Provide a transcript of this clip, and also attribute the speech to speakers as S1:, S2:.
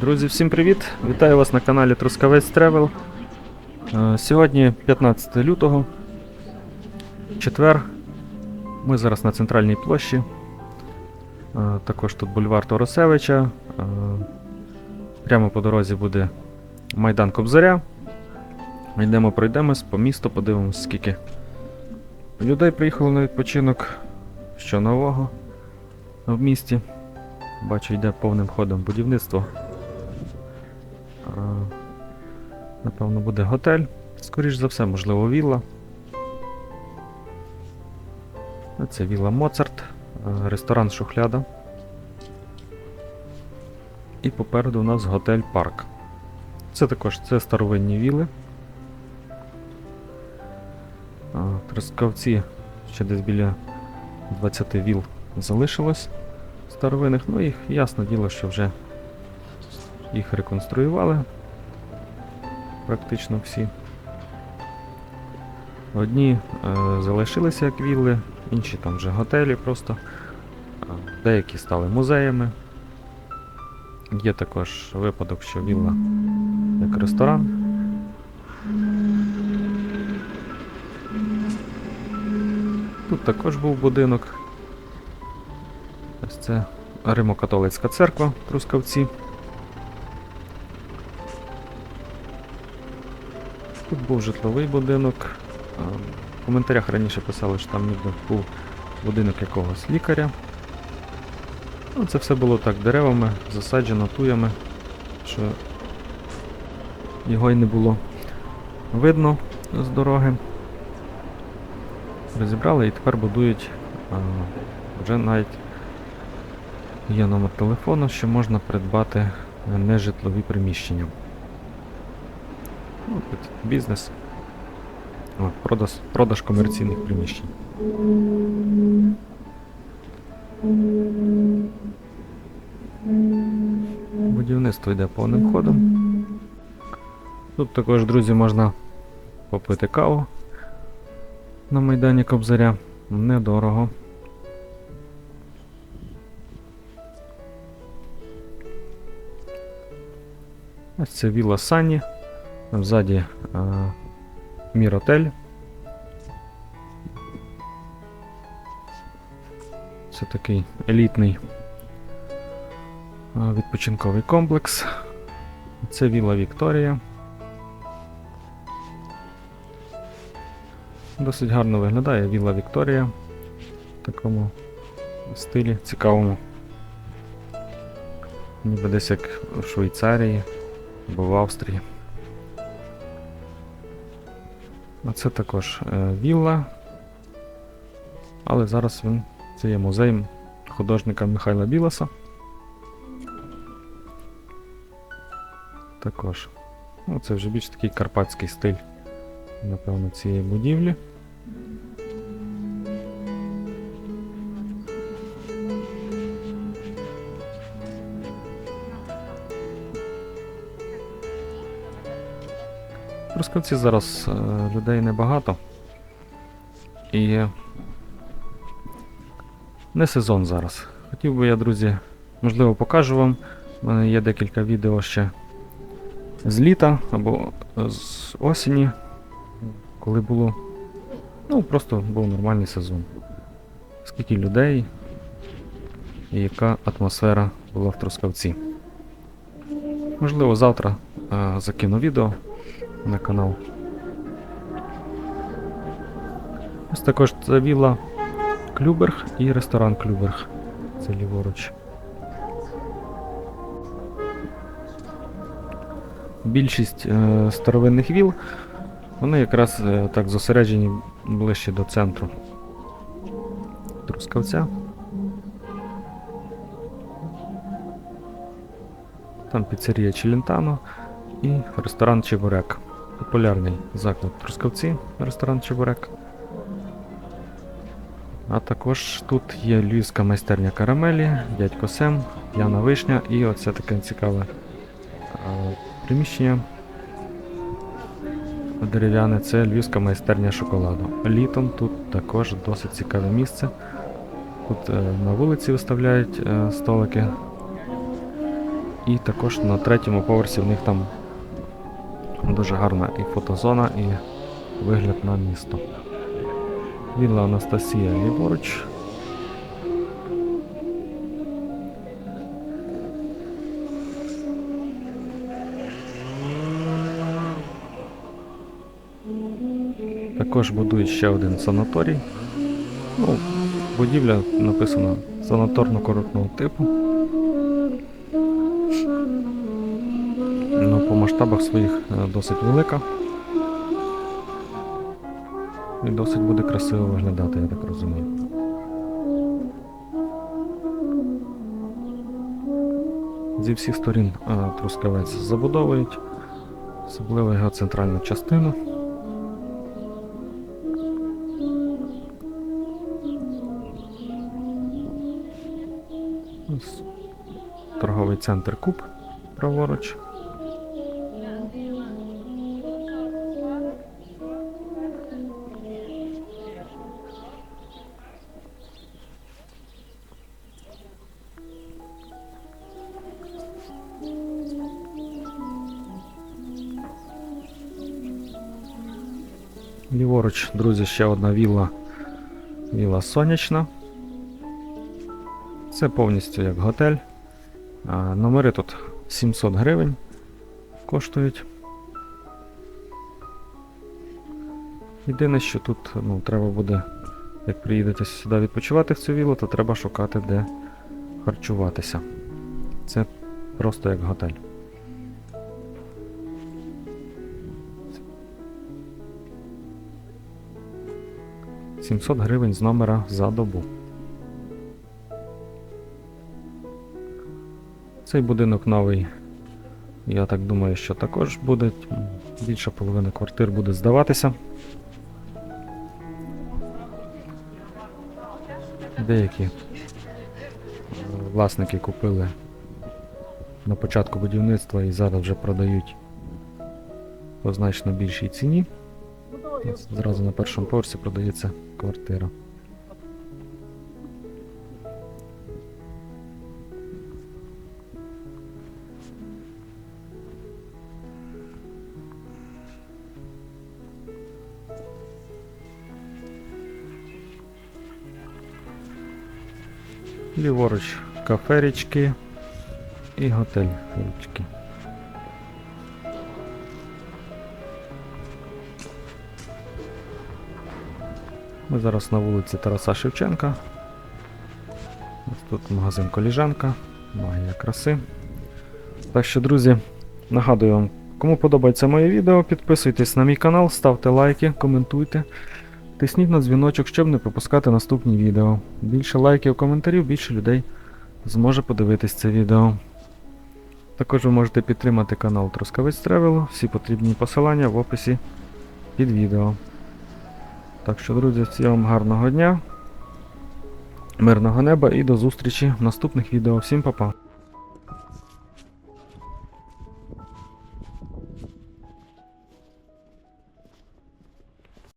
S1: Друзі, всім привіт! Вітаю вас на каналі Трускавець Тревел. Е, Сьогодні 15 лютого, четвер. Ми зараз на центральній площі. Е, Також тут бульвар Торосевича. Е, Прямо по дорозі буде Майдан Кобзаря. Йдемо, пройдемось по місту, подивимось, скільки людей приїхало на відпочинок. Що нового в місті. Бачу, йде повним ходом будівництво. Напевно, буде готель. Скоріш за все, можливо, вілла. Це вілла Моцарт, е, ресторан Шухляда. І попереду у нас готель Парк. Це також це старовинні віли. Трускавці ще десь біля 20 віл залишилось старовинних. Ну їх ясне діло, що вже їх реконструювали практично всі. Одні е, залишилися як вілли, інші там вже готелі просто. Деякі стали музеями. Є також випадок, що вілла як ресторан. Тут також був будинок. Це Римо-католицька церква Трускавці. Тут був житловий будинок. В коментарях раніше писали, що там ніби був будинок якогось лікаря. Ну, це все було так деревами, засаджено туями, що його й не було видно з дороги. Розібрали і тепер будують а, вже навіть є номер телефону, що можна придбати нежитлові приміщення. Ну, бізнес. О, продаж, продаж комерційних приміщень. Будівництво йде повним ходом. Тут також, друзі, можна попити каву на Майдані Кобзаря. Недорого. Ось це вілла Сані. Ззаді а, Міротель. Це такий елітний відпочинковий комплекс. Це вілла Вікторія. Досить гарно виглядає вілла Вікторія в такому стилі цікавому. Ніби десь як в Швейцарії або в Австрії. А це також е, вілла. Але зараз він це є музей художника Михайла Білоса. Також. Ну, це вже більш такий карпатський стиль, напевно, цієї будівлі. В Трускавці зараз е, людей небагато. І не сезон зараз. Хотів би я, друзі, можливо, покажу вам. У мене є декілька відео ще з літа або з осені, коли було. Ну, просто був нормальний сезон. Скільки людей і яка атмосфера була в Трускавці. Можливо, завтра е, закину відео на канал. Ось також це вілла Клюберг і ресторан Клюберг. Це ліворуч. Більшість е, старовинних віл, вони якраз е, так зосереджені ближче до центру Трускавця. Там піцерія Челентано і ресторан Чебурек. Популярний заклад Трускавці, ресторан Чебурек. А також тут є львівська майстерня карамелі, дядько Сем, Яна Вишня і оце таке цікаве приміщення. Дерев'яне це львівська майстерня шоколаду. Літом тут також досить цікаве місце. Тут е, на вулиці виставляють е, столики І також на третьому поверсі в них там дуже гарна і фотозона, і вигляд на місто. Вілла Анастасія ліворуч. Також будують ще один санаторій. Ну, будівля написана санаторно-курортного типу. Масштабах своїх е, досить велика. І досить буде красиво виглядати, я так розумію. Зі всіх сторін е, трускавець забудовують, особливо його центральну частину. Торговий центр Куб праворуч. Ліворуч, друзі, ще одна вілла. Вілла сонячна. Це повністю як готель. Номери тут 700 гривень коштують. Єдине, що тут ну, треба буде, як приїдете сюди відпочивати в цю віллу, то треба шукати, де харчуватися. Це просто як готель. Сімсот гривень з номера за добу. Цей будинок новий. Я так думаю, що також буде. Більша половина квартир буде здаватися. Деякі е, власники купили на початку будівництва і зараз вже продають по значно більшій ціні. Ось Зразу на першому поверсі продається квартира. Ліворуч кафе річки і готель річки. Ми зараз на вулиці Тараса Шевченка. Ось тут магазин Коліжанка, магія краси. Так що, друзі, нагадую вам, кому подобається моє відео, підписуйтесь на мій канал, ставте лайки, коментуйте. Тисніть на дзвіночок, щоб не пропускати наступні відео. Більше лайків, коментарів, більше людей зможе подивитись це відео. Також ви можете підтримати канал Трускавець Тревел, всі потрібні посилання в описі під відео. Так що, друзі, всім вам гарного дня, мирного неба і до зустрічі в наступних відео. Всім па-па!